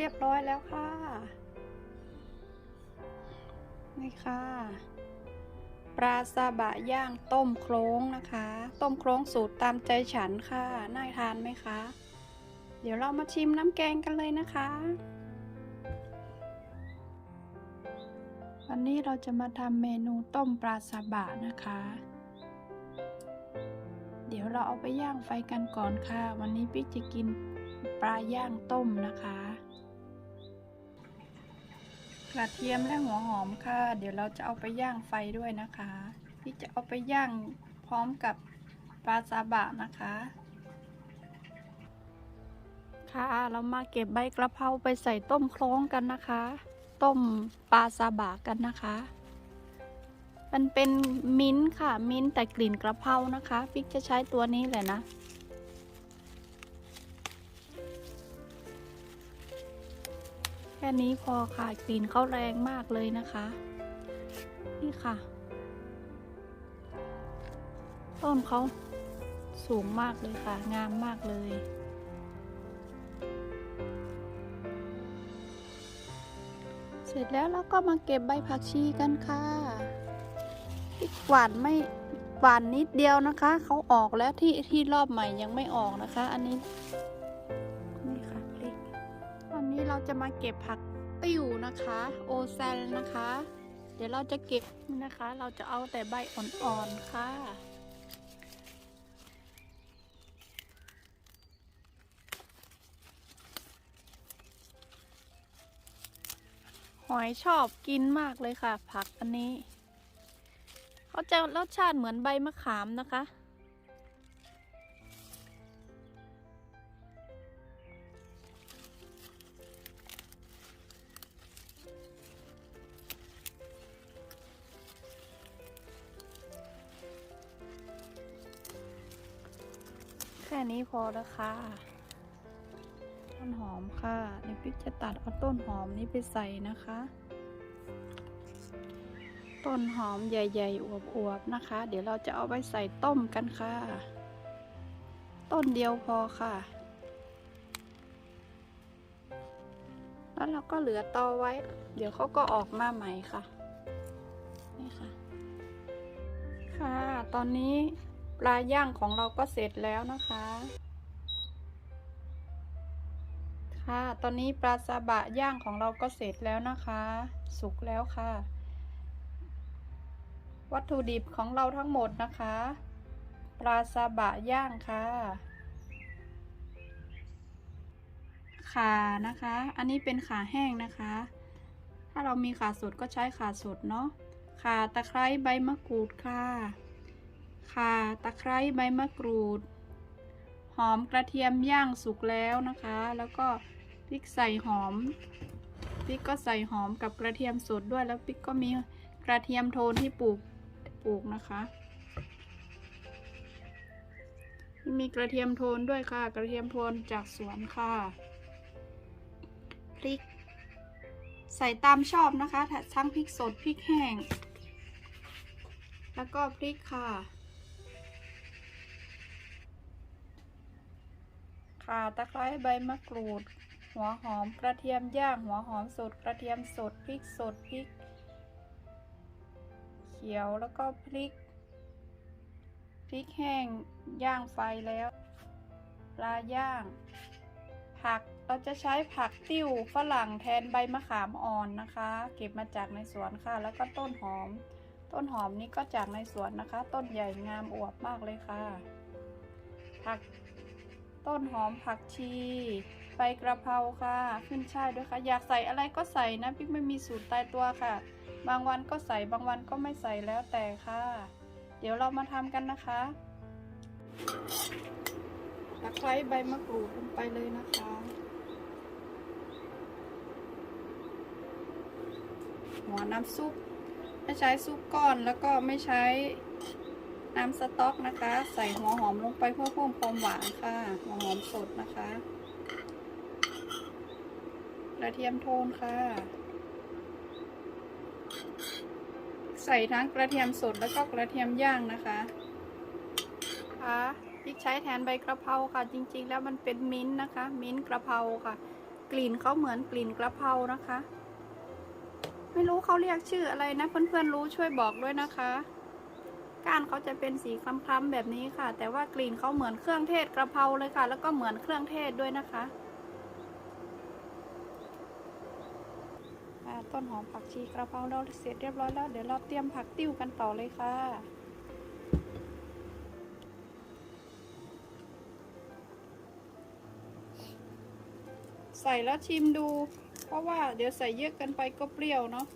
เรียบร้อยแล้วค่ะ นี่ค่ะ ปลาซาบะย่างต้มโครงนะคะ ต้มโครงสูตรตามใจฉันค่ะ น่าทานไหมคะ เดี๋ยวเรามาชิมน้ำแกงกันเลยนะคะวันนี้เราจะมาทำเมนูต้มปลาซาบะนะคะ เดี๋ยวเราเอาไปย่างไฟกันก่อนค่ะ วันนี้ปิ๊กจะกินปลาย่างต้มนะคะ ระเทียมและหัวหอมค่ะ เดี๋ยวเราจะเอาไปย่างไฟด้วยนะคะพี่จะเอาไปย่างพร้อมกับปลาซาบะนะคะ ค่ะ เรามาเก็บใบกระเพราไปใส่ต้มโครงกันนะคะ ต้มปลาซาบะกันนะคะ มันเป็นมิ้นค่ะ มิ้นแต่กลิ่นกระเพรานะคะฟิกจะใช้ตัวนี้แหละนะ แค่นี้พอค่ะกลิ่นเขาแรงมากเลยนะคะ นี่ค่ะ ต้นเขาสูงมากเลยค่ะ งามมากเลยเสร็จแล้วเราก็มาเก็บใบผักชีกันค่ะพริกหวานไม่หวานนิดเดียวนะคะ เขาออกแล้วที่ที่รอบใหม่ยังไม่ออกนะคะ อันนี้ นนี้เราจะมาเก็บผักติ้วนะคะ โอแซลนะคะ เดี๋ยวเราจะเก็บนะคะ เราจะเอาแต่ใบอ่อนๆค่ะหอยชอบกินมากเลยค่ะ ผักอันนี้ เขาจะรสชาติเหมือนใบมะขามนะคะ แค่นี้พอแล้วค่ะ ต้นหอมค่ะเดี๋ยวพี่จะตัดเอาต้นหอมนี้ไปใส่นะคะ ต้นหอมใหญ่ๆอวบๆนะคะ เดี๋ยวเราจะเอาไปใส่ต้มกันค่ะ ต้นเดียวพอค่ะ แล้วเราก็เหลือตอไว้ เดี๋ยวเขาก็ออกมาใหม่ค่ะ นี่ค่ะ ค่ะ ตอนนี้ ปลาย่างของเราก็เสร็จแล้วนะคะ ค่ะ ตอนนี้ปลาซาบะย่างของเราก็เสร็จแล้วนะคะ สุกแล้วค่ะ วัตถุดิบของเราทั้งหมดนะคะ ปลาซาบะย่างค่ะขานะคะ อันนี้เป็นขาแห้งนะคะ ถ้าเรามีขาสดก็ใช้ขาสดเนาะ ขาตะไคร้ใบมะกรูดค่ะ ข่าตะไคร้ใบมะกรูด หอมกระเทียมย่างสุกแล้วนะคะ แล้วก็พริกใส่หอมพริกก็ใส่หอมกับกระเทียมสดด้วยแล้วพริกก็มีกระเทียมโทนที่ปลูกปลูกนะคะมีกระเทียมโทนด้วยค่ะ กระเทียมโทนจากสวนค่ะพริก ใส่ตามชอบนะคะทั้งพริกสดพริกแห้ง แล้วก็พริกค่ะ ข่าตะไคร้ใบมะกรูด หัวหอมกระเทียมย่าง หัวหอมสดกระเทียมสดพริกสดพริก เขียวแล้วก็พริกพริกแห้งย่างไฟแล้วปลาย่าง ผักเราจะใช้ผักติ้วฝรั่งแทนใบมะขามอ่อนนะคะ เก็บมาจากในสวนค่ะ แล้วก็ต้นหอม ต้นหอมนี้ก็จากในสวนนะคะ ต้นใหญ่งามอวบมากเลยค่ะ ผัก ต้นหอมผักชีใบกระเพราค่ะ ขึ้นช่ายด้วยค่ะ อยากใส่อะไรก็ใส่นะพี่ไม่มีสูตรตายตัวค่ะ บางวันก็ใส่บางวันก็ไม่ใส่แล้วแต่ค่ะ เดี๋ยวเรามาทำกันนะคะตะไคร้ใบมะกรูดลงไปเลยนะคะหัวน้ำซุปไม่ใช้ซุปก้อนแล้วก็ไม่ใช้ น้ำสต๊อกนะคะ ใส่หัวหอมลงไปเพื่อเพิ่มความหวานค่ะ หัวหอมสดนะคะกระเทียมโทนค่ะ ใส่ทั้งกระเทียมสดแล้วก็กระเทียมย่างนะคะค่ะพริกใช้แทนใบกระเพราค่ะ จริงๆ แล้วมันเป็นมิ้นท์นะคะ มิ้นท์กระเพราค่ะ กลิ่นเขาเหมือนกลิ่นกระเพรานะคะ ไม่รู้เขาเรียกชื่ออะไรนะ เพื่อนๆรู้ช่วยบอกด้วยนะคะ ก้านเขาจะเป็นสีคล้ำๆแบบนี้ค่ะ แต่ว่ากลิ่นเขาเหมือนเครื่องเทศกระเพราเลยค่ะ แล้วก็เหมือนเครื่องเทศด้วยนะคะต้นหอมผักชีกระเพราเราเสร็จเรียบร้อยแล้วเดี๋ยวเราเตรียมผักติ้วกันต่อเลยค่ะใส่แล้วชิมดู เพราะว่าเดี๋ยวใส่เยอะกินไปก็เปรี้ยวเนาะ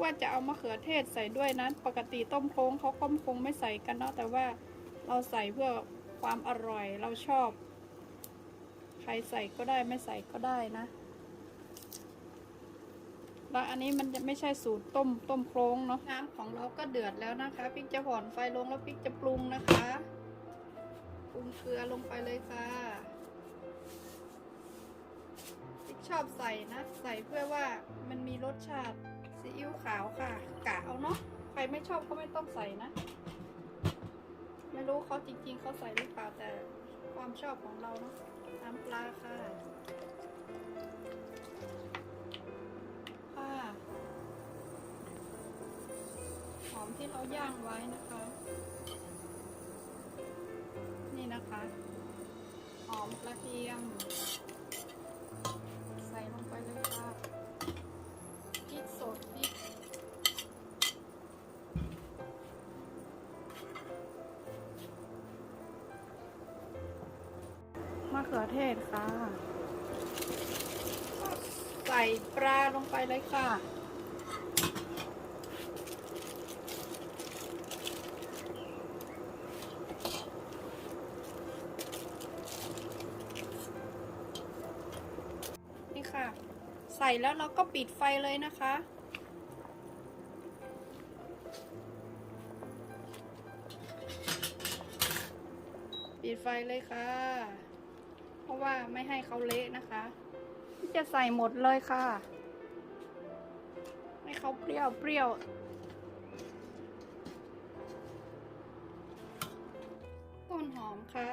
ว่าจะเอามะเขือเทศใส่ด้วยนะปกติต้มโค้งเขาก็คงไม่ใส่กันเนาะแต่ว่าเราใส่เพื่อความอร่อยเราชอบ ใครใส่ก็ได้ไม่ใส่ก็ได้นะแล้วอันนี้มันจะไม่ใช่สูตรต้มต้มโครงเนาะน้ำของเราก็เดือดแล้วนะคะปิ๊กจะผ่อนไฟลงแล้วปิ๊กจะปรุงนะคะปรุงเกลือลงไปเลยค่ะปิ๊กชอบใส่นะ ใส่เพื่อว่ามันมีรสชาติ ซีอิ๊วขาวค่ะ กะเอาเนาะ ใครไม่ชอบก็ไม่ต้องใส่นะ ไม่รู้เขาจริง ๆเขาใส่หรือเปล่าแต่ความชอบของเราเนาะ น้ำปลาค่ะ ค่ะ หอมที่เราย่างไว้นะคะ นี่นะคะ หอมกระเทียม เทศค่ะ ใส่ปลาลงไปเลยค่ะ นี่ค่ะ ใส่แล้วเราก็ปิดไฟเลยนะคะปิดไฟเลยค่ะะว่าไม่ให้เขาเละนะคะจะใส่หมดเลยค่ะ ให้เขาเปรี้ยวเปรี้ยวต้นหอมค่ะ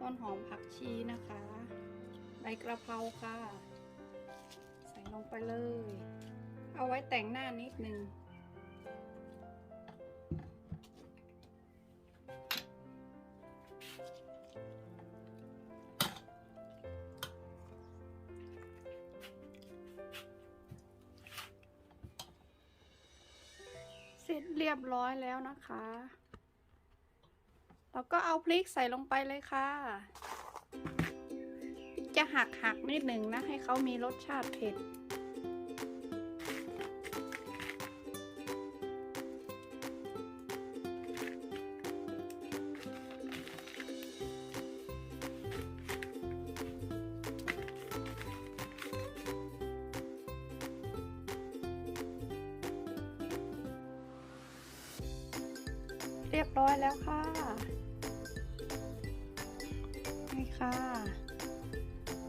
ต้นหอมผักชีนะคะ ใบกระเพราค่ะ ใส่ลงไปเลย เอาไว้แต่งหน้านิดนึง ร็จเรียบร้อยแล้วนะคะ แล้วก็เอาพริกใส่ลงไปเลยค่ะ จะหักหักนิดหนึ่งนะ ให้เขามีรสชาติเผ็ด เรียบร้อยแล้วค่ะ นี่ค่ะ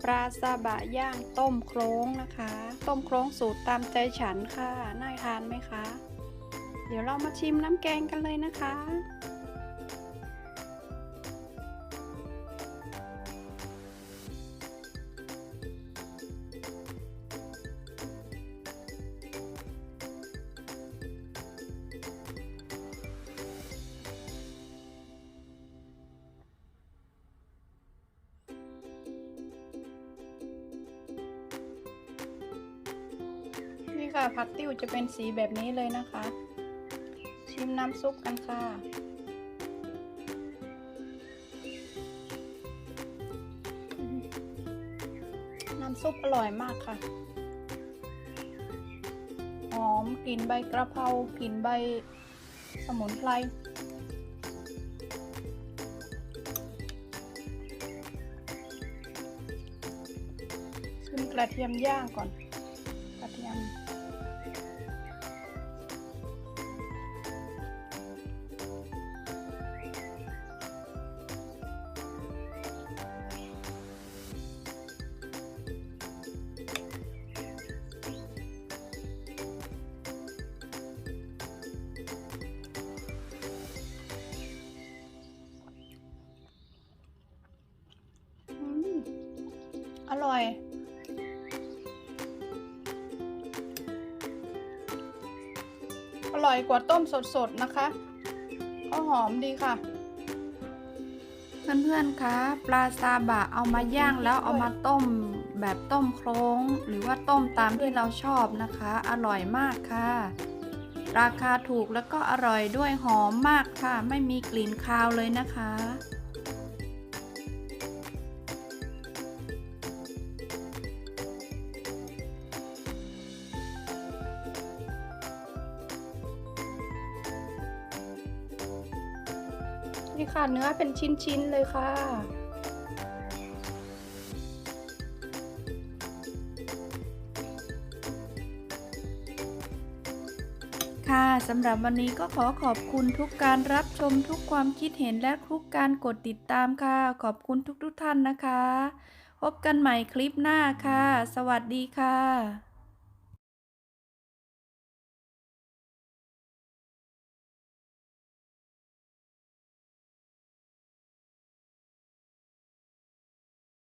ปลาซาบะย่างต้มโครงนะคะ ต้มโครงสูตรตามใจฉันค่ะ น่าทานไหมคะ เดี๋ยวเรามาชิมน้ำแกงกันเลยนะคะ ค่ะ ผักติ้วจะเป็นสีแบบนี้เลยนะคะ ชิมน้ำซุปกันค่ะ น้ำซุปอร่อยมากค่ะ หอมกลิ่นใบกระเพรากลิ่นใบสมุนไพรชิมกระเทียมย่างก่อน ร่อย อร่อยกว่าต้มสดๆนะคะก็หอมดีค่ะ เพื่อนๆคะปลาซาบะเอามาย่างแล้วเอามาต้มแบบต้มโครงหรือว่าต้มตามที่เราชอบนะคะ อร่อยมากค่ะ ราคาถูกแล้วก็อร่อยด้วยหอมมากค่ะ ไม่มีกลิ่นคาวเลยนะคะ นี่ค่ะเนื้อเป็นชิ้น ๆ เลยค่ะ ค่ะสำหรับวันนี้ก็ขอขอบคุณทุกการรับชมทุกความคิดเห็นและทุกการกดติดตามค่ะ ขอบคุณทุกๆทท่านนะคะ พบกันใหม่คลิปหน้าค่ะ สวัสดีค่ะ